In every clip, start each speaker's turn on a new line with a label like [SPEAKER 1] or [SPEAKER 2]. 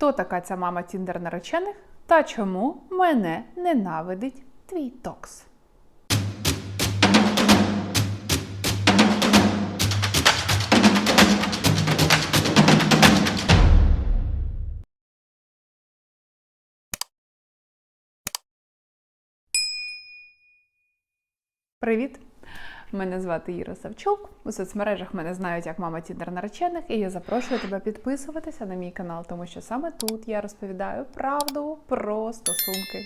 [SPEAKER 1] хто така ця мама Тіндер наречених та чому мене ненавидить твій токс. Привіт! Мене звати Іра Савчук. У соцмережах мене знають як мама Тіндер наречених, і я запрошую тебе підписуватися на мій канал, тому що саме тут я розповідаю правду про стосунки.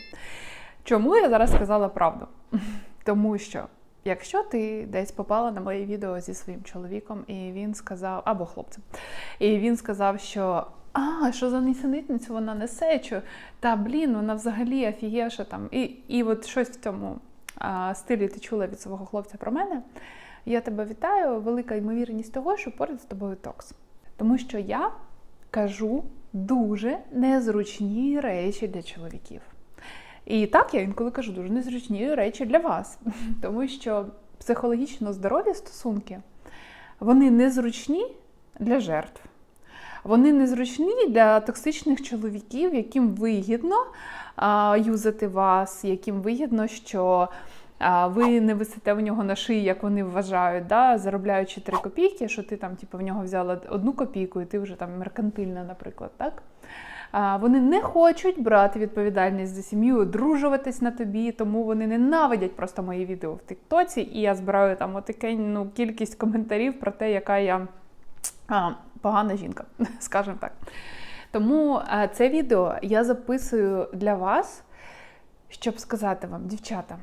[SPEAKER 1] Чому я зараз сказала правду? Тому що якщо ти десь попала на моє відео зі своїм чоловіком, і він сказав, або хлопцем, і він сказав, що а, що за нісенітницю вона несе, що та блін, вона взагалі офігевша там. І, і от щось в цьому стилі ти чула від свого хлопця про мене. Я тебе вітаю. Велика ймовірність того, що поряд з тобою токс. Тому що я кажу дуже незручні речі для чоловіків. І так я інколи кажу дуже незручні речі для вас, тому що психологічно здорові стосунки вони незручні для жертв. Вони незручні для токсичних чоловіків, яким вигідно а, юзати вас, яким вигідно, що а, ви не висите в нього на шиї, як вони вважають, да, заробляючи 3 копійки, що ти там, типу, в нього взяла одну копійку, і ти вже там меркантильна, наприклад, так? Вони не хочуть брати відповідальність за сім'ю, одружуватись на тобі, тому вони ненавидять просто мої відео в Тіктоці, і я збираю там отакенну кількість коментарів про те, яка я а, погана жінка, скажімо так. Тому це відео я записую для вас, щоб сказати вам, дівчата,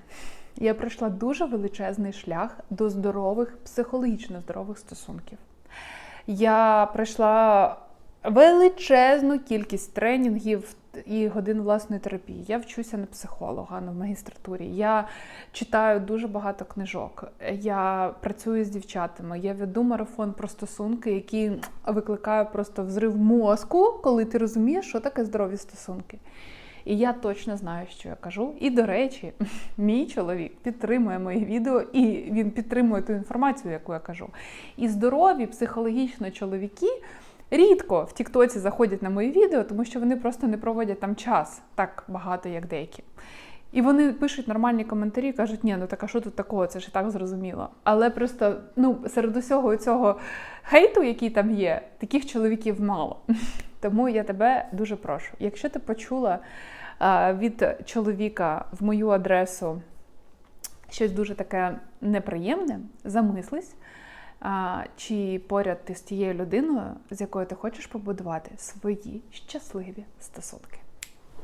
[SPEAKER 1] я пройшла дуже величезний шлях до здорових, психологічно здорових стосунків. Я пройшла величезну кількість тренінгів і годин власної терапії. Я вчуся на психолога на магістратурі. Я читаю дуже багато книжок. Я працюю з дівчатами. Я веду марафон про стосунки, які викликає просто взрив мозку, коли ти розумієш, що таке здорові стосунки. І я точно знаю, що я кажу. І, до речі, мій чоловік підтримує мої відео, і він підтримує ту інформацію, яку я кажу. І здорові психологічно чоловіки рідко в Тіктоці заходять на мої відео, тому що вони просто не проводять там час так багато, як деякі. І вони пишуть нормальні коментарі, кажуть, ні, ну так а що тут такого, це ж і так зрозуміло. Але просто ну, серед усього цього хейту, який там є, таких чоловіків мало. Тому я тебе дуже прошу. Якщо ти почула а, від чоловіка в мою адресу щось дуже таке неприємне, замислись, чи поряд ти з тією людиною, з якою ти хочеш побудувати свої щасливі стосунки.